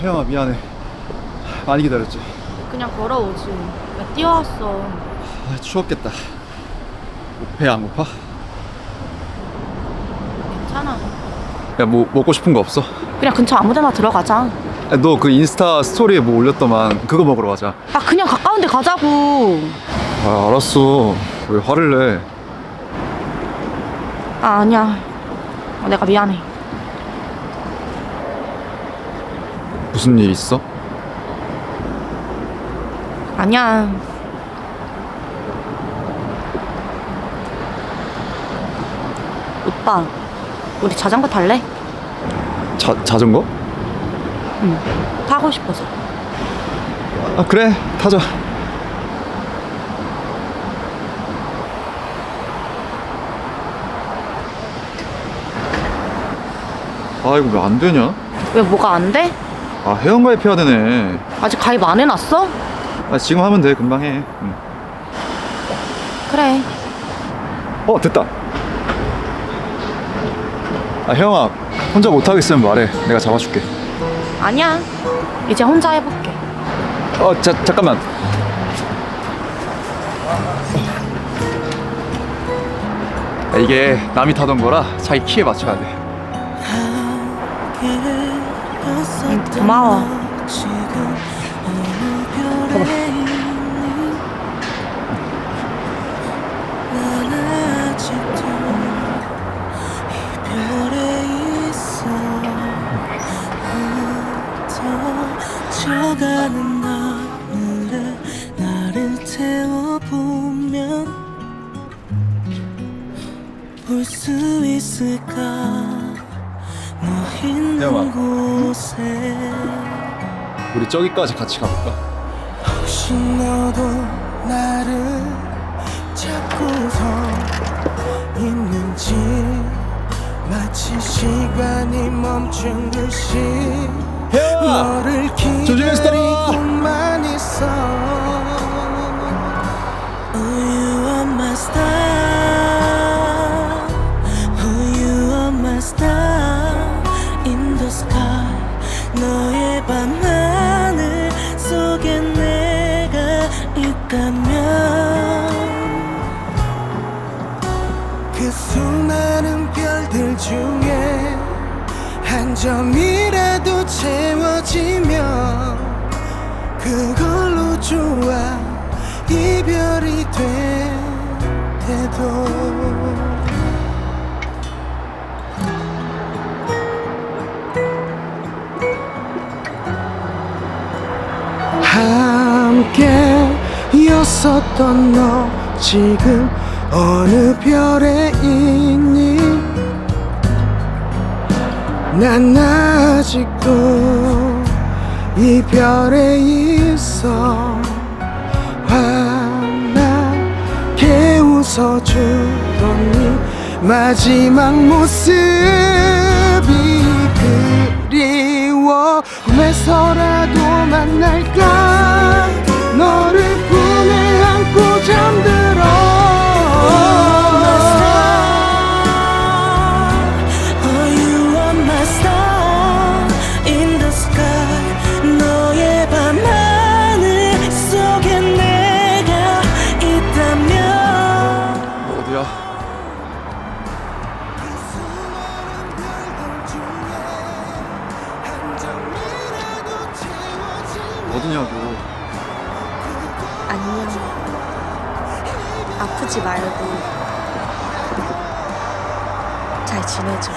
혜영아 미안해 많이 기다렸지 그냥 걸어오지. 왜 뛰어왔어? 아, 추웠겠다 배 안 고파? 괜찮아. 야 뭐 먹고 싶은 거 없어? 그냥 근처 아무데나 들어가자. 너 그 인스타 스토리에 뭐 올렸더만 그거 먹으러 가자 아 그냥 가까운 데 가자고. 아 알았어 왜 화를 내 아 아니야. 아, 내가 미안해. 무슨 일 있어? 아니야. 오빠, 우리 자전거 탈래? 자, 자전거? 응. 타고 싶어서. 아 그래 타자 아 이거 왜 안 되냐? 왜 뭐가 안 돼? 아 회원 가입해야 되네 아직 가입 안 해놨어? 아 지금 하면 돼 금방 해 응. 그래. 어 됐다 아 혜영아 혼자 못하겠으면 말해 내가 잡아줄게 아니야. 이제 혼자 해볼게. 어 자, 잠깐만 아, 이게 남이 타던 거라 자기 키에 맞춰야 돼 응, 고마워. 져가는 하늘에 나를 태워보면 볼 수 있을까 너 곳에 우리 저기까지 같이 가볼까? 혹시 너도 나를 찾고서 있는지 마치 시간이 멈춘 듯이 너를 조심해서 따라! 기다리고만 있어 너의 밤하늘 속에 내가 있다면. 그 수많은 별들 중에 한 점이라도 채워지면 그걸로 좋아 이별이 돼도 함께였었던 너 지금 어느 별에 있니? 난 아직도 이 별에 있어. 환하게 웃어주던 네 마지막 모습이 그리워. 꿈에서라도 만날까 아프지 말고 잘 지내줘.